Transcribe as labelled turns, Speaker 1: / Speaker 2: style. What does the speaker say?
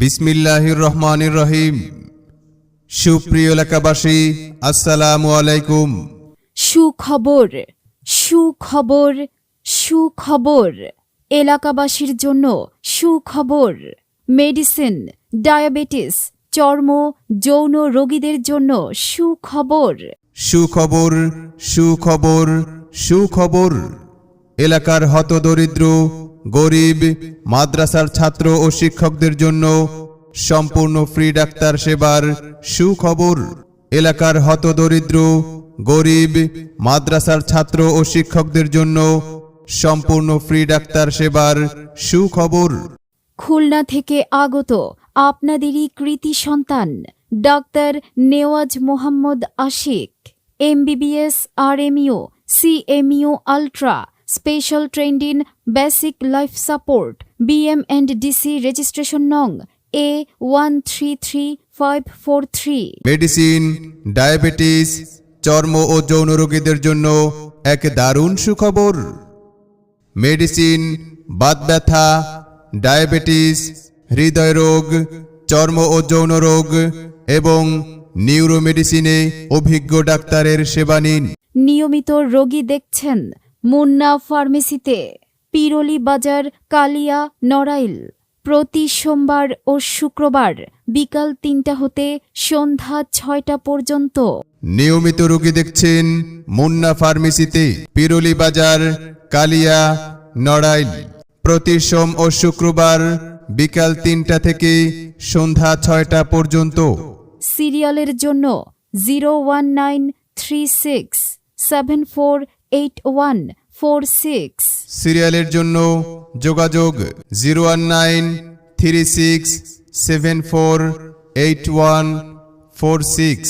Speaker 1: বিসমিল্লাহির রহমানির রহিম। সুপ্রিয় এলাকাবাসী আসসালামু আলাইকুম।
Speaker 2: সুখবর সুখবর সুখবর। এলাকাবাসীর জন্য সুখবর। মেডিসিন ডায়াবেটিস চর্ম যৌন রোগীদের জন্য সুখবর।
Speaker 1: সুখবর সুখবর সুখবর। এলাকার হতদরিদ্র, গরিব, মাদ্রাসার ছাত্র ও শিক্ষকদের জন্য সম্পূর্ণ ফ্রি ডাক্তার সেবার সুখবর। এলাকার হতদরিদ্র, গরিব, মাদ্রাসার ছাত্র ও শিক্ষকদের জন্য সম্পূর্ণ ফ্রি ডাক্তার সেবার সুখবর।
Speaker 2: খুলনা থেকে আগত আপনাদেরই কৃতি সন্তান doctor Newaz Mohammad Ashiq, MBBS R MU CMU, ultra special trained in basic life support BM and DC registration নং A one three three five four three.
Speaker 1: Medicine diabetes চর্ম ও যৌন রোগীদের জন্য এক দারুণ সুখবর। মেডিসিন বাত ব্যথা ডায়াবেটিস হৃদয় রোগ চর্ম ও যৌন রোগ এবং নিউরো মেডিসিনে অভিজ্ঞ ডাক্তারের সেবা নিন।
Speaker 2: নিয়মিত রোগী দেখছেন। মুন্না ফার্মেসিতে পিরলি বাজার কালিয়া নড়াইল। প্রতি সোমবার ও শুক্রবার বিকাল তিনটা হতে সন্ধ্যা ছয়টা পর্যন্ত।
Speaker 1: নিয়মিত রোগী দেখছেন মুন্না ফার্মেসিতে পিরলি বাজার কালিয়া নড়াইল। প্রতি সোম ও শুক্রবার বিকাল তিনটা থেকে সন্ধ্যা ছয়টা পর্যন্ত।
Speaker 2: সিরিয়ালের জন্য zero one nine three six seven four eight one four six
Speaker 1: সিরিয়ালের জন্য যোগাযোগ zero one nine three six seven four eight one four six